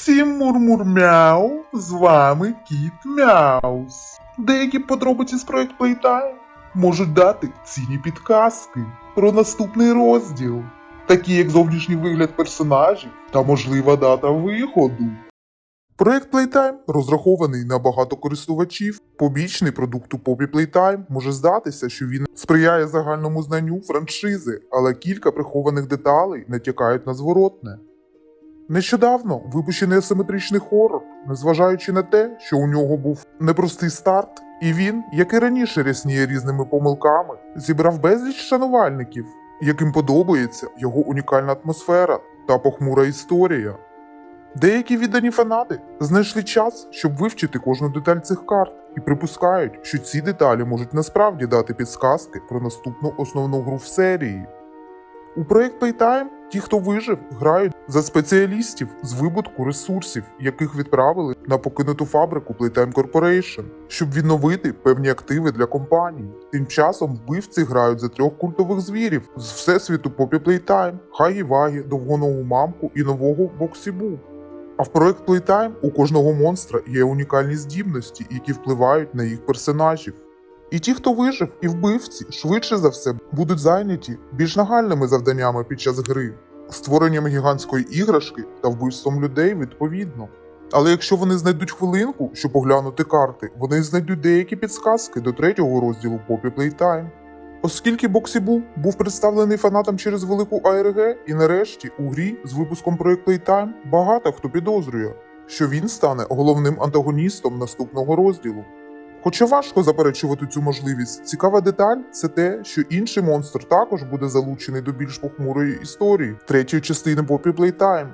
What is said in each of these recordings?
Всім мур-мур-мяу, з вами Кіт Мяус. Деякі подробиці з проект Playtime можуть дати цінні підказки про наступний розділ, такі як зовнішній вигляд персонажів та можлива дата виходу. Проект Playtime розрахований на багато користувачів. Побічний продукт у Poppy Playtime може здатися, що він сприяє загальному знанню франшизи, але кілька прихованих деталей натякають на зворотне. Нещодавно випущений асиметричний хорор, незважаючи на те, що у нього був непростий старт, і він, як і раніше рясніє різними помилками, зібрав безліч шанувальників, яким подобається його унікальна атмосфера та похмура історія. Деякі віддані фанати знайшли час, щоб вивчити кожну деталь цих карт, і припускають, що ці деталі можуть насправді дати підсказки про наступну основну гру в серії. У проект Playtime ті, хто вижив, грають за спеціалістів з вибутку ресурсів, яких відправили на покинуту фабрику Playtime Corporation, щоб відновити певні активи для компанії. Тим часом вбивці грають за трьох культових звірів з всесвіту Poppy Playtime, Хагі Вагі, довгоногу мамку і нового Боксібу. А в проект Playtime у кожного монстра є унікальні здібності, які впливають на їх персонажів. І ті, хто вижив, і вбивці, швидше за все, будуть зайняті більш нагальними завданнями під час гри, створенням гігантської іграшки та вбивством людей відповідно. Але якщо вони знайдуть хвилинку, щоб поглянути карти, вони знайдуть деякі підсказки до третього розділу Poppy Playtime. Оскільки Боксібу був представлений фанатам через велику АРГ, і нарешті у грі з випуском проект Playtime багато хто підозрює, що він стане головним антагоністом наступного розділу. Хоча важко заперечувати цю можливість, цікава деталь це те, що інший монстр також буде залучений до більш похмурої історії третьої частини Poppy Playtime.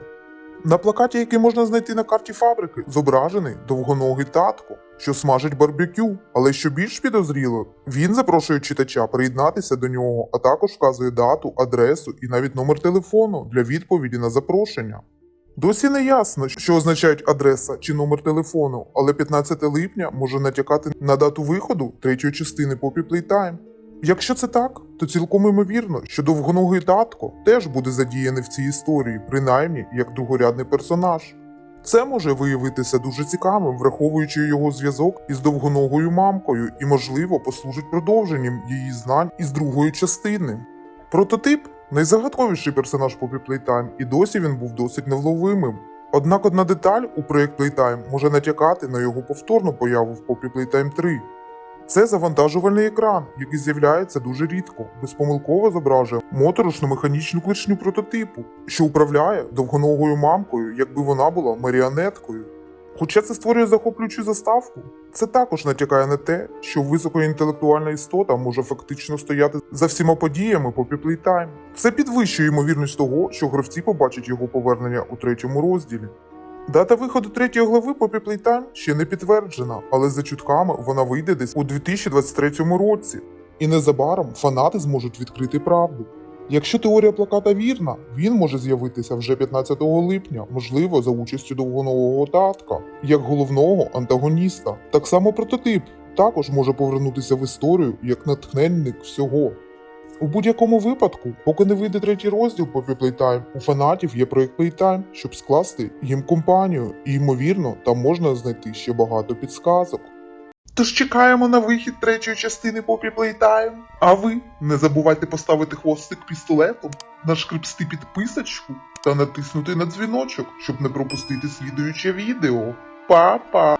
На плакаті, який можна знайти на карті фабрики, зображений довгоногий татко, що смажить барбекю, але що більш підозріло, він запрошує читача приєднатися до нього, а також вказує дату, адресу і навіть номер телефону для відповіді на запрошення. Досі не ясно, що означають адреса чи номер телефону, але 15 липня може натякати на дату виходу третьої частини Poppy Playtime. Якщо це так, то цілком імовірно, що довгоногий татко теж буде задіяний в цій історії, принаймні як другорядний персонаж. Це може виявитися дуже цікавим, враховуючи його зв'язок із довгоногою мамкою і, можливо, послужить продовженням її знань із другої частини. Прототип найзагадковіший персонаж Poppy Playtime, і досі він був досить невловимим. Однак одна деталь у проект Playtime може натякати на його повторну появу в Poppy Playtime 3. Це завантажувальний екран, який з'являється дуже рідко, безпомилково зображує моторошну механічну кличню прототипу, що управляє довгоногою мамкою, якби вона була маріонеткою. Хоча це створює захоплюючу заставку, це також натякає на те, що високоінтелектуальна істота може фактично стояти за всіма подіями Poppy Playtime. Це підвищує ймовірність того, що гравці побачать його повернення у третьому розділі. Дата виходу третьої глави Poppy Playtime ще не підтверджена, але за чутками вона вийде десь у 2023 році, і незабаром фанати зможуть відкрити правду. Якщо теорія плаката вірна, він може з'явитися вже 15 липня, можливо, за участю довгонового татка, як головного антагоніста. Так само прототип також може повернутися в історію як натхненник всього. У будь-якому випадку, поки не вийде третій розділ Poppy Playtime, у фанатів є проект Playtime, щоб скласти їм компанію, і ймовірно, там можна знайти ще багато підсказок. Тож чекаємо на вихід третьої частини Poppy Playtime. А ви не забувайте поставити хвостик пістолетом, нашкрипсти підписочку та натиснути на дзвіночок, щоб не пропустити слідуюче відео. Па-па!